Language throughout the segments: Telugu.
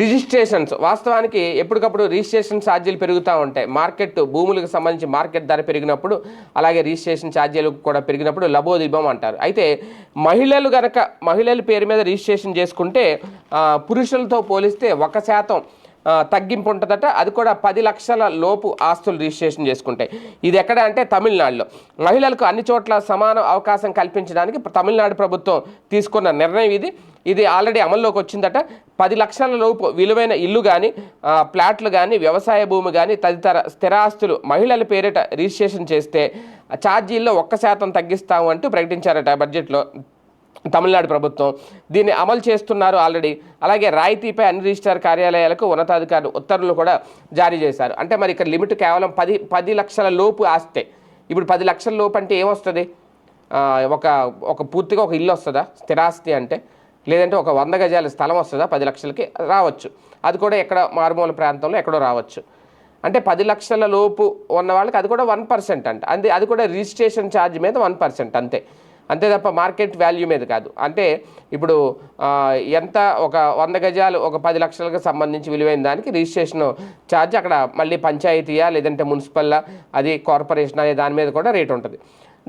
రిజిస్ట్రేషన్స్. వాస్తవానికి ఎప్పటికప్పుడు రిజిస్ట్రేషన్ ఛార్జీలు పెరుగుతూ ఉంటాయి. మార్కెట్ భూములకు సంబంధించి మార్కెట్ ధర పెరిగినప్పుడు అలాగే రిజిస్ట్రేషన్ ఛార్జీలు కూడా పెరిగినప్పుడు లబోదిబం అంటారు. అయితే మహిళలు గనక మహిళల పేరు మీద రిజిస్ట్రేషన్ చేసుకుంటే పురుషులతో పోలిస్తే ఒక శాతం తగ్గింపు ఉంటుందట. అది కూడా పది లక్షల లోపు ఆస్తులు రిజిస్ట్రేషన్ చేసుకుంటాయి. ఇది ఎక్కడ అంటే తమిళనాడులో. మహిళలకు అన్ని చోట్ల సమాన అవకాశం కల్పించడానికి తమిళనాడు ప్రభుత్వం తీసుకున్న నిర్ణయం ఇది. ఇది ఆల్రెడీ అమల్లోకి వచ్చిందట. పది లక్షల లోపు విలువైన ఇల్లు కానీ ప్లాట్లు కానీ వ్యవసాయ భూమి కానీ తదితర స్థిరాస్తులు మహిళల పేరిట రిజిస్ట్రేషన్ చేస్తే ఛార్జీల్లో ఒక్క శాతం తగ్గిస్తాము అంటూ ప్రకటించారట బడ్జెట్లో తమిళనాడు ప్రభుత్వం. దీన్ని అమలు చేస్తున్నారు ఆల్రెడీ. అలాగే రాయితీపై అన్ని రిజిస్టార్ కార్యాలయాలకు ఉన్నతాధికారులు ఉత్తర్వులు కూడా జారీ చేశారు. అంటే మరి ఇక్కడ లిమిట్ కేవలం పది పది లక్షల లోపు ఆస్తే. ఇప్పుడు పది లక్షల లోపు అంటే ఏమొస్తుంది? ఒక ఒక పూర్తిగా ఒక ఇల్లు వస్తుందా? స్థిరాస్తి అంటే? లేదంటే ఒక వంద గజాల స్థలం వస్తుందా? పది లక్షలకి రావచ్చు. అది కూడా ఎక్కడ మారుమూల ప్రాంతంలో ఎక్కడో రావచ్చు. అంటే పది లక్షల లోపు ఉన్న వాళ్ళకి అది కూడా వన్ పర్సెంట్ అంట. అంతే అది కూడా రిజిస్ట్రేషన్ ఛార్జ్ మీద వన్ పర్సెంట్ అంతే. అంతే తప్ప మార్కెట్ వాల్యూ మీద కాదు. అంటే ఇప్పుడు ఎంత ఒక వంద గజాలు ఒక పది లక్షలకు సంబంధించి విలువైన దానికి రిజిస్ట్రేషన్ ఛార్జ్ అక్కడ మళ్ళీ పంచాయతీయా లేదంటే మున్సిపల్లా అది కార్పొరేషన్ అనే దాని మీద కూడా రేట్ ఉంటుంది.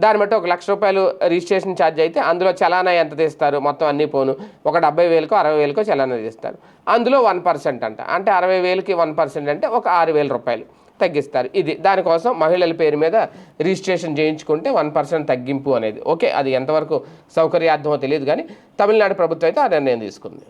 దాన్ని బట్టి ఒక లక్ష రూపాయలు రిజిస్ట్రేషన్ ఛార్జ్ అయితే అందులో చలానా ఎంత తీస్తారు? మొత్తం అన్ని పోను. ఒక డెబ్బై వేలకో అరవై వేలకో చలానా తీస్తారు. అందులో వన్ పర్సెంట్ అంట. అంటే అరవై వేలకి వన్ పర్సెంట్ అంటే ఒక ఆరు వేల రూపాయలు. తగ్గిస్తారు. ఇది దానికోసం మహిళల పేరు మీద రిజిస్ట్రేషన్ చేయించుకుంటే వన్ పర్సెంట్ తగ్గింపు అనేది. ఓకే అది ఎంతవరకు సౌకర్యార్థమో తెలియదు కానీ తమిళనాడు ప్రభుత్వం అయితే ఆ నిర్ణయం తీసుకుంది.